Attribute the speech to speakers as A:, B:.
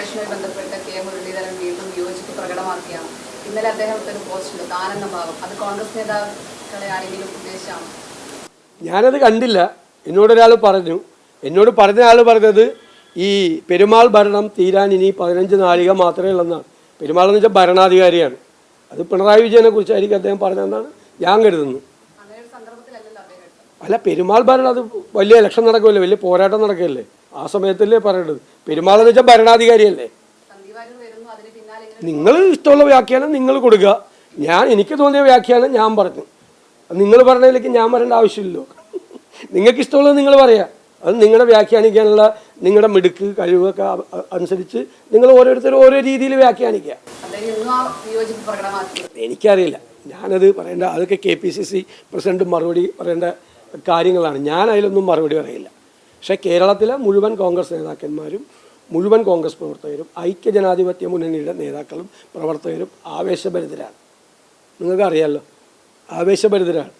A: കോർപ്പറേഷനുമായി ബന്ധപ്പെട്ട് കെ മുരളീധരൻ വീണ്ടും വിയോജിപ്പ് പ്രകടമാക്കിയാണ് ഇന്നലെ അദ്ദേഹം ഒരു പോസ്റ്റ് താനെന്ന ഭാഗം അത് കോൺഗ്രസ് നേതാക്കളെ ആരെങ്കിലും ഉദ്ദേശമാണ്
B: ഞാനത് കണ്ടില്ല. എന്നോടൊരാൾ പറഞ്ഞു. എന്നോട് പറഞ്ഞ ആൾ പറഞ്ഞത് ഈ പെരുമാൾ ഭരണം തീരാൻ ഇനി പതിനഞ്ച് നാഴിക മാത്രമേ ഉള്ളെന്നാണ്. പെരുമാൾ എന്ന് വെച്ചാൽ ഭരണാധികാരിയാണ്. അത് പിണറായി വിജയനെ കുറിച്ചായിരിക്കും അദ്ദേഹം പറഞ്ഞതെന്നാണ് ഞാൻ കരുതുന്നത്
A: അങ്ങനെ ഒരു സന്ദർഭത്തിലല്ലല്ലോ അദ്ദേഹം എടുത്തത്
B: അല്ല പെരുമാൾ ഭരണം അത് വലിയ ഇലക്ഷൻ നടക്കുമല്ലേ വലിയ പോരാട്ടം നടക്കുകയല്ലേ? ആ സമയത്തല്ലേ പറയേണ്ടത് പെരുമാൾ എന്ന് വെച്ചാൽ ഭരണാധികാരിയല്ലേ. നിങ്ങൾ ഇഷ്ടമുള്ള വ്യാഖ്യാനം നിങ്ങൾ കൊടുക്കുക ഞാൻ എനിക്ക് തോന്നിയ വ്യാഖ്യാനം ഞാൻ പറഞ്ഞു. നിങ്ങൾ പറഞ്ഞതിലേക്ക് ഞാൻ പറയേണ്ട ആവശ്യമില്ലല്ലോ. നിങ്ങൾക്ക് ഇഷ്ടമുള്ളത് നിങ്ങൾ പറയാം. അത് നിങ്ങളുടെ വ്യാഖ്യാനിക്കാനുള്ള നിങ്ങളുടെ മിടുക്ക് കഴിവൊക്കെ അനുസരിച്ച് നിങ്ങൾ ഓരോരുത്തരും ഓരോ രീതിയിൽ വ്യാഖ്യാനിക്കുക എനിക്കറിയില്ല. ഞാനത് പറയേണ്ട അതൊക്കെ K P C C president മറുപടി പറയേണ്ട കാര്യങ്ങളാണ്. ഞാൻ അതിലൊന്നും മറുപടി പറയില്ല. പക്ഷേ കേരളത്തിലെ മുഴുവൻ കോൺഗ്രസ് നേതാക്കന്മാരും മുഴുവൻ കോൺഗ്രസ് പ്രവർത്തകരും ഐക്യജനാധിപത്യ മുന്നണിയുടെ നേതാക്കളും പ്രവർത്തകരും ആവേശഭരിതരാണ്. നിങ്ങൾക്ക് അറിയാമല്ലോ ആവേശഭരിതരാണ്.